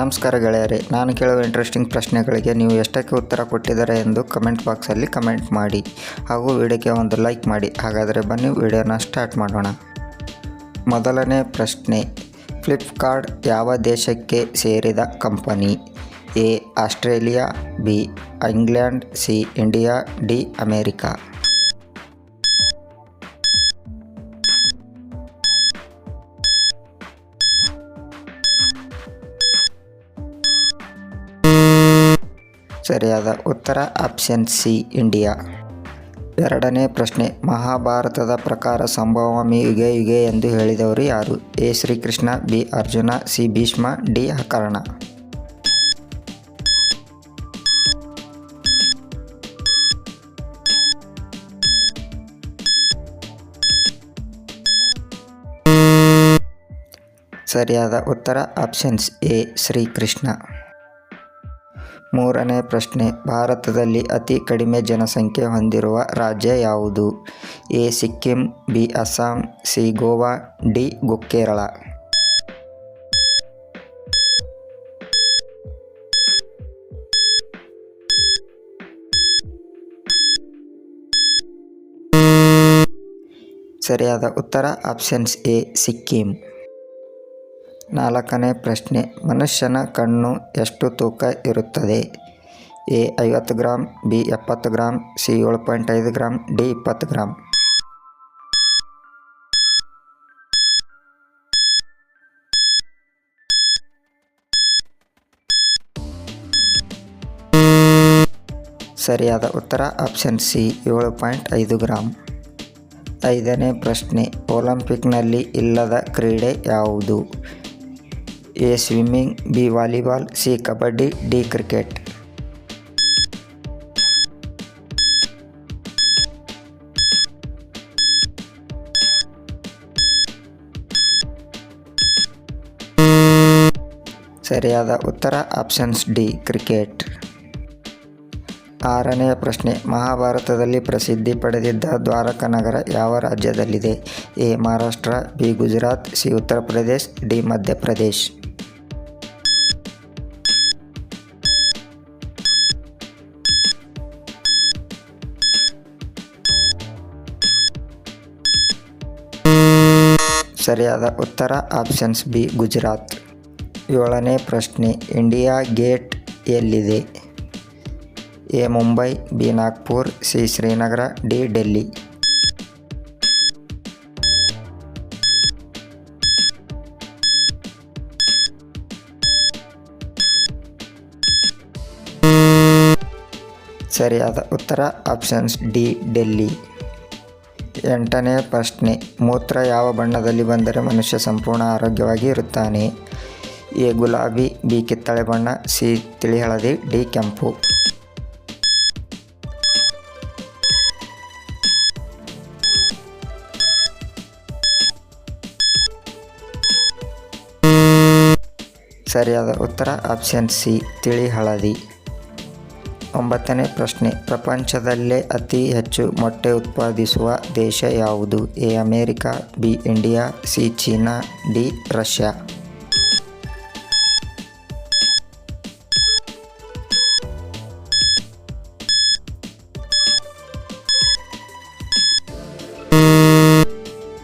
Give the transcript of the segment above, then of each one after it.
ನಮಸ್ಕಾರ ಗೆಳೆಯರೇ, ನಾನು ಕೇಳುವ ಇಂಟ್ರೆಸ್ಟಿಂಗ್ ಪ್ರಶ್ನೆಗಳಿಗೆ ನೀವು ಎಷ್ಟಕ್ಕೆ ಉತ್ತರ ಕೊಟ್ಟಿದ್ದಾರೆ ಎಂದು ಕಮೆಂಟ್ ಬಾಕ್ಸಲ್ಲಿ ಕಮೆಂಟ್ ಮಾಡಿ ಹಾಗೂ ವಿಡಿಯೋಕ್ಕೆ ಒಂದು ಲೈಕ್ ಮಾಡಿ. ಹಾಗಾದರೆ ಬನ್ನಿ ವಿಡಿಯೋನ ಸ್ಟಾರ್ಟ್ ಮಾಡೋಣ. ಮೊದಲನೇ ಪ್ರಶ್ನೆ ಫ್ಲಿಪ್ಕಾರ್ಟ್ ಯಾವ ದೇಶಕ್ಕೆ ಸೇರಿದ company A, Australia, B England C India D, America? ಸರಿಯಾದ ಉತ್ತರ ಆಪ್ಷನ್ ಸಿ, ಇಂಡಿಯಾ. ಎರಡನೇ ಪ್ರಶ್ನೆ, ಮಹಾಭಾರತದ ಪ್ರಕಾರ ಸಂಭವಾಮಿ ಯುಗೆ ಯುಗೆ ಎಂದು ಹೇಳಿದವರು ಯಾರು? A, Srikrishna, B, Arjuna, C, Bhishma, D Karna ಸರಿಯಾದ ಉತ್ತರ ಆಪ್ಷನ್ಸ್ ಎ, ಶ್ರೀಕೃಷ್ಣ. ಮೂರನೇ ಪ್ರಶ್ನೆ, ಭಾರತದಲ್ಲಿ ಅತಿ ಕಡಿಮೆ ಜನಸಂಖ್ಯೆ ಹೊಂದಿರುವ ರಾಜ್ಯ ಯಾವುದು? A, Sikkim, B, Assam, C, Goa, D Kerala ಸರಿಯಾದ ಉತ್ತರ, ಆಪ್ಷನ್ಸ್ ಎ, ಸಿಕ್ಕಿಂ. ನಾಲ್ಕನೇ ಪ್ರಶ್ನೆ, ಮನುಷ್ಯನ ಕಣ್ಣು ಎಷ್ಟು ತೂಕ ಇರುತ್ತದೆ? ಎ, ಐವತ್ತು ಗ್ರಾಮ್ ಬಿ, ಎಪ್ಪತ್ತು ಗ್ರಾಮ್ ಸಿ, ಏಳು ಪಾಯಿಂಟ್ ಐದು ಗ್ರಾಮ್ ಡಿ, ಇಪ್ಪತ್ತು ಗ್ರಾಮ್ ಸರಿಯಾದ ಉತ್ತರ, ಆಪ್ಷನ್ ಸಿ, ಏಳು ಪಾಯಿಂಟ್ ಐದು ಗ್ರಾಮ್ ಐದನೇ ಪ್ರಶ್ನೆ, ಒಲಿಂಪಿಕ್ನಲ್ಲಿ ಇಲ್ಲದ ಕ್ರೀಡೆ ಯಾವುದು? A swimming B volleyball C kabaddi D cricket ಸರಿಯಾದ ಉತ್ತರ ಆಪ್ಷನ್ಸ್ ಡಿ ಕ್ರಿಕೆಟ್ ಆರನೆಯ ಪ್ರಶ್ನೆ, ಮಹಾಭಾರತದಲ್ಲಿ ಪ್ರಸಿದ್ಧಿ ಪಡೆದಿದ್ದ ದ್ವಾರಕನಗರ ಯಾವ ರಾಜ್ಯದಲ್ಲಿದೆ? A Maharashtra B Gujarat C Uttar Pradesh D Madhya Pradesh. ಸರಿಯಾದ ಉತ್ತರ ಆಪ್ಷನ್ಸ್ ಬಿ ಗುಜರಾತ್. ಏಳನೇ ಪ್ರಶ್ನೆ, ಇಂಡಿಯಾ ಗೇಟ್ ಎಲ್ಲಿದೆ? A, Mumbai, B, Nagpur, C, Srinagar, D, Delhi. ಸರಿಯಾದ ಉತ್ತರ ಆಪ್ಷನ್ಸ್ ಡಿ, ಡೆಲ್ಲಿ. ಎಂಟನೇ ಪ್ರಶ್ನೆ, ಮೂತ್ರ ಯಾವ ಬಣ್ಣದಲ್ಲಿ ಬಂದರೆ ಮನುಷ್ಯ ಸಂಪೂರ್ಣ ಆರೋಗ್ಯವಾಗಿ ಇರುತ್ತಾನೆ? ಎ, ಗುಲಾಬಿ, ಬಿ, ಕಿತ್ತಳೆ ಬಣ್ಣ, ಸಿ ತಿಳಿ ಹಳದಿ ಡಿ, ಕೆಂಪು. ಸರಿಯಾದ ಉತ್ತರ, ಆಪ್ಷನ್ ಸಿ ತಿಳಿ ಹಳದಿ ಒಂಬತ್ತನೇ ಪ್ರಶ್ನೆ. ಪ್ರಪಂಚದಲ್ಲೇ ಅತಿ ಹೆಚ್ಚು ಮೊಟ್ಟೆ ಉತ್ಪಾದಿಸುವ ದೇಶ ಯಾವುದು? A, America, B, India, C, China, D, Russia.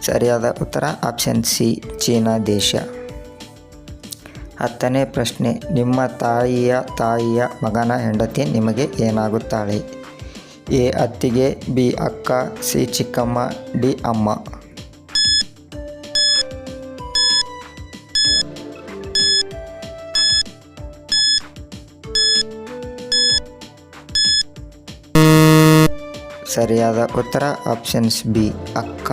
ಸರಿಯಾದ ಉತ್ತರ, ಆಪ್ಷನ್ ಸಿ, ಚೀನಾ ದೇಶ. ಹತ್ತನೇ ಪ್ರಶ್ನೆ, ನಿಮ್ಮ ತಾಯಿಯ ತಾಯಿಯ ಮಗನ ಹೆಂಡತಿ ನಿಮಗೆ ಏನಾಗುತ್ತಾಳೆ? ಎ, ಅತ್ತಿಗೆ, ಬಿ, ಅಕ್ಕ, ಸಿ, ಚಿಕ್ಕಮ್ಮ, ಡಿ, ಅಮ್ಮ. ಸರಿಯಾದ ಉತ್ತರ, ಆಪ್ಷನ್ಸ್ ಬಿ, ಅಕ್ಕ.